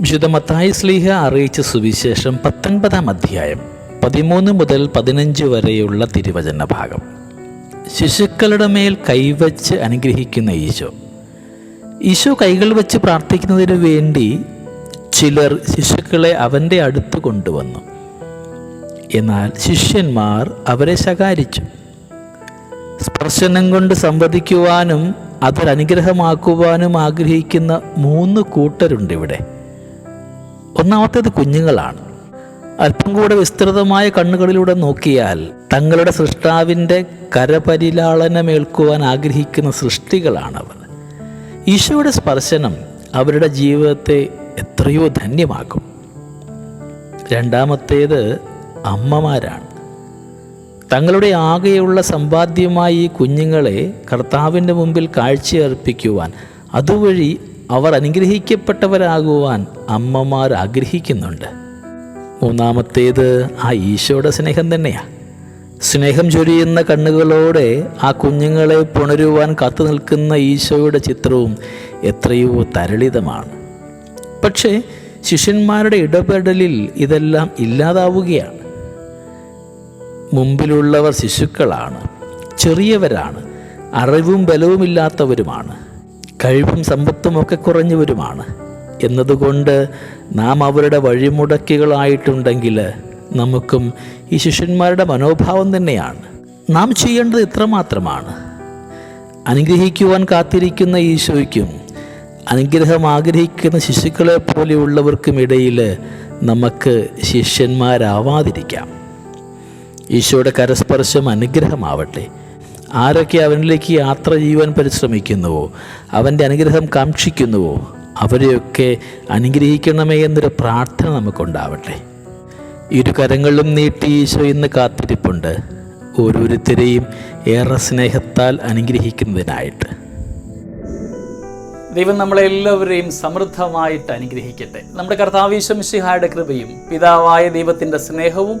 വിശുദ്ധ മത്തായി സ്ലീഹ അറിയിച്ച സുവിശേഷം പത്തൊൻപതാം അധ്യായം പതിമൂന്ന് മുതൽ പതിനഞ്ച് വരെയുള്ള തിരുവചന ഭാഗം. ശിശുക്കളുടെ മേൽ കൈവച്ച് അനുഗ്രഹിക്കുന്ന ഈശോ. ഈശോ കൈകൾ വച്ച് പ്രാർത്ഥിക്കുന്നതിന് വേണ്ടി ചിലർ ശിശുക്കളെ അവന്റെ അടുത്ത് കൊണ്ടുവന്നു. എന്നാൽ ശിഷ്യന്മാർ അവരെ ശകാരിച്ചു. സ്പർശനം കൊണ്ട് സംവദിക്കുവാനും അതൊരനുഗ്രഹമാക്കുവാനും ആഗ്രഹിക്കുന്ന മൂന്ന് കൂട്ടരുണ്ട് ഇവിടെ ഒന്നാമത്തേത് കുഞ്ഞുങ്ങളാണ്. അല്പം കൂടെ വിസ്തൃതമായ കണ്ണുകളിലൂടെ നോക്കിയാൽ തങ്ങളുടെ സൃഷ്ടാവിന്റെ കരപരിലാളനമേൽക്കുവാൻ ആഗ്രഹിക്കുന്ന സൃഷ്ടികളാണവർ. ഈശോയുടെ സ്പർശനം അവരുടെ ജീവിതത്തെ എത്രയോ ധന്യമാക്കും. രണ്ടാമത്തേത് അമ്മമാരാണ്. തങ്ങളുടെ ആകെയുള്ള സമ്പാദ്യമായി ഈ കുഞ്ഞുങ്ങളെ കർത്താവിന്റെ മുമ്പിൽ കാഴ്ചയർപ്പിക്കുവാൻ അതുവഴി അവർ അനുഗ്രഹിക്കപ്പെട്ടവരാകുവാൻ അമ്മമാർ ആഗ്രഹിക്കുന്നുണ്ട്. മൂന്നാമത്തേത് ആ ഈശോയുടെ സ്നേഹം തന്നെയാണ് സ്നേഹം ചൊരിയുന്ന കണ്ണുകളോടെ ആ കുഞ്ഞുങ്ങളെ പുണരുവാൻ കാത്തു നിൽക്കുന്ന ഈശോയുടെ ചിത്രവും എത്രയോ തരളിതമാണ്. പക്ഷേ ശിഷ്യന്മാരുടെ ഇടപെടലിൽ ഇതെല്ലാം ഇല്ലാതാവുകയാണ്. മുമ്പിലുള്ളവർ ശിശുക്കളാണ് ചെറിയവരാണ് അറിവും ബലവുമില്ലാത്തവരുമാണ്. കഴിവും സമ്പത്തും ഒക്കെ കുറഞ്ഞു വരുമാണ് എന്നതുകൊണ്ട് നാം അവരുടെ വഴിമുടക്കികളായിട്ടുണ്ടെങ്കിൽ നമുക്കും ഈ ശിഷ്യന്മാരുടെ മനോഭാവം തന്നെയാണ്. നാം ചെയ്യേണ്ടത് ഇത്രമാത്രമാണ്. അനുഗ്രഹിക്കുവാൻ കാത്തിരിക്കുന്ന ഈശോയ്ക്കും അനുഗ്രഹം ആഗ്രഹിക്കുന്ന ശിശുക്കളെ പോലെയുള്ളവർക്കും ഇടയിൽ നമുക്ക് ശിഷ്യന്മാരാവാതിരിക്കാം. ഈശോയുടെ കരസ്പർശം അനുഗ്രഹമാവട്ടെ. ആരൊക്കെ അവനിലേക്ക് യാത്ര ചെയ്യുവാൻ പരിശ്രമിക്കുന്നുവോ അവന്റെ അനുഗ്രഹം കാക്ഷിക്കുന്നുവോ അവരെയൊക്കെ അനുഗ്രഹിക്കണമേ എന്നൊരു പ്രാർത്ഥന നമുക്കുണ്ടാവട്ടെ. ഇരു കരങ്ങളും നീട്ടി ഈശോ ഇന്ന് കാത്തിരിപ്പുണ്ട്. ഓരോരുത്തരെയും ഏറെ സ്നേഹത്താൽ അനുഗ്രഹിക്കുന്നതിനായിട്ട്. ദൈവം നമ്മളെല്ലാവരെയും സമൃദ്ധമായിട്ട് അനുഗ്രഹിക്കട്ടെ. നമ്മുടെ കർത്താവീശംഷിഹായുടെ കൃപയും പിതാവായ ദൈവത്തിന്റെ സ്നേഹവും